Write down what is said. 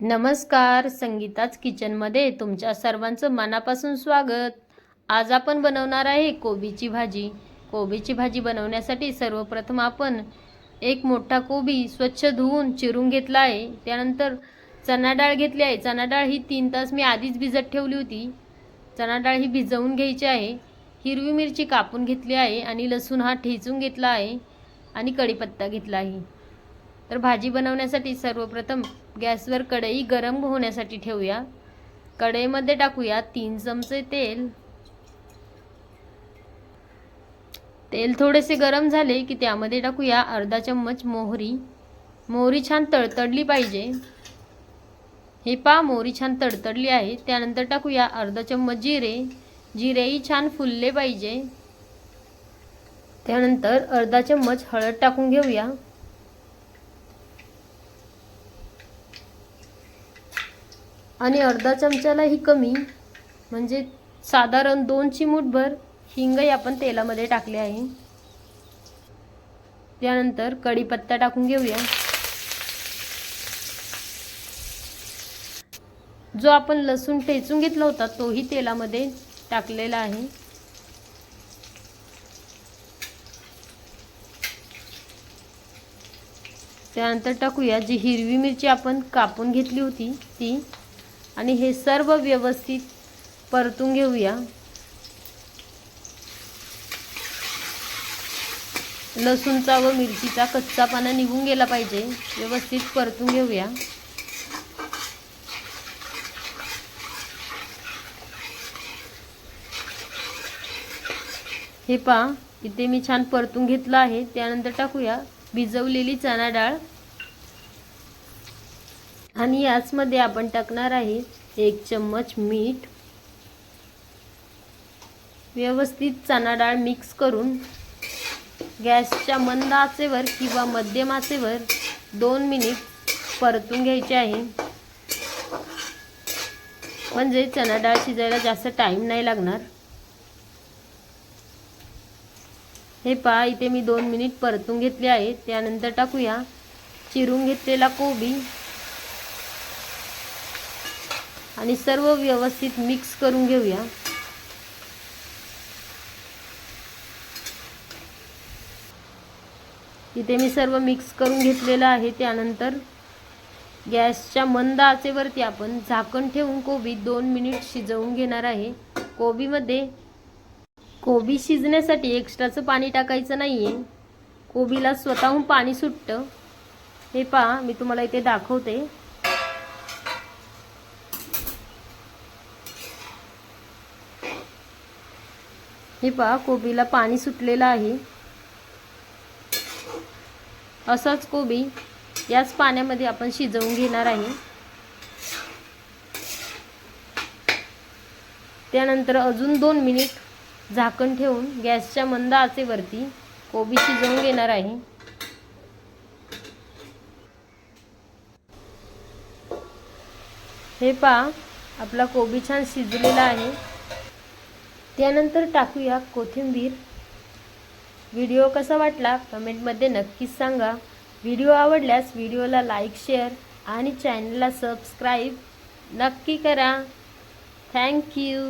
नमस्कार संगीताच किचनमध्ये तुमच्या सर्वांचं मनापासून स्वागत. आज आपण बनवणार आहे कोबीची भाजी. कोबीची भाजी बनवण्यासाठी सर्वप्रथम आपण एक मोठा कोबी स्वच्छ धुवून चिरून घेतला आहे. त्यानंतर चणा डाळ घेतली आहे. चणा डाळ ही तीन तास मी आधीच भिजत ठेवली होती. चणा डाळ ही भिजवून घ्यायची आहे. हिरवी मिरची कापून घेतली आहे आणि लसूण हा ठेचून घेतला आहे आणि कढीपत्ता घेतला आहे. तर भाजी बनवण्यासाठी सर्वप्रथम गॅसवर कढई गरम होण्यासाठी ठेवूया. कढईमध्ये टाकूया तीन चमचे तेल. तेल थोडेसे गरम झाले की त्यामध्ये टाकूया अर्धा चम्मच मोहरी. मोहरी छान तडतडली पाहिजे. हे पा मोहरी छान तडतडली आहे. त्यानंतर टाकूया अर्धा चम्मच जिरे. जिरेही छान फुलले पाहिजे. त्यानंतर अर्धा चम्मच हळद टाकून घेऊया. आणि अर्धा चमच्यालाही कमी म्हणजे साधारण दोन चिमूटभर हिंगही आपण तेलामध्ये टाकले आहे. त्यानंतर कढीपत्ता टाकून घेऊया. जो आपण लसूण ठेचून घेतला होता तोही तेलामध्ये टाकलेला आहे. त्यानंतर टाकूया जी हिरवी मिरची आपण कापून घेतली होती ती. आणि हे सर्व व्यवस्थित परतून घेऊया. लसूणचा व मिरचीचा कच्चा पाना निघून गेला पाहिजे. व्यवस्थित परतून घेऊया. हे पहा इथे मी छान परतून घेतलं आहे. त्यानंतर टाकूया भिजवलेली चणा डाळ. आणि याचमध्ये आपण टाकणार आहे एक चम्मच मीठ. व्यवस्थित चणा डाळ मिक्स करून गॅसच्या मंद आचेवर किंवा मध्यम आचेवर दोन मिनिट परतून घ्यायचे आहे. म्हणजे चणा डाळ शिजायला जास्त टाईम नाही लागणार. हे पहा इथे मी दोन मिनिट परतून घेतले आहे त्यानंतर टाकूया चिरून घेतलेला कोबी. आणि सर्व व्यवस्थित मिक्स करून घेऊया. इथे मी सर्व मिक्स करून घेतलेलं आहे. त्यानंतर गॅसच्या मंद आचेवरती आपण झाकण ठेवून कोबी दोन मिनिट शिजवून घेणार आहे. कोबीमध्ये कोबी शिजण्यासाठी एक्स्ट्राचं पाणी टाकायचं नाही आहे कोबीला स्वतःहून पाणी सुटतं. हे पहा मी तुम्हाला इथे दाखवते. हे पहा कोबीला पाणी सुटलेलं आहे. असाच कोबी याच पाण्यामध्ये आपण शिजवून घेणार आहे. त्यानंतर अजून दोन मिनिट झाकण ठेवून गॅसच्या मंद आचेवरती कोबी शिजवून घेणार आहे. हे पहा आपला कोबी छान शिजलेला आहे. त्यानंतर टाकूया कोथिंबीर. व्हिडिओ कसा वाटला कमेंटमध्ये नक्कीच सांगा. व्हिडिओ आवडल्यास व्हिडिओला लाईक शेअर आणि चॅनलला सबस्क्राईब नक्की करा. थँक्यू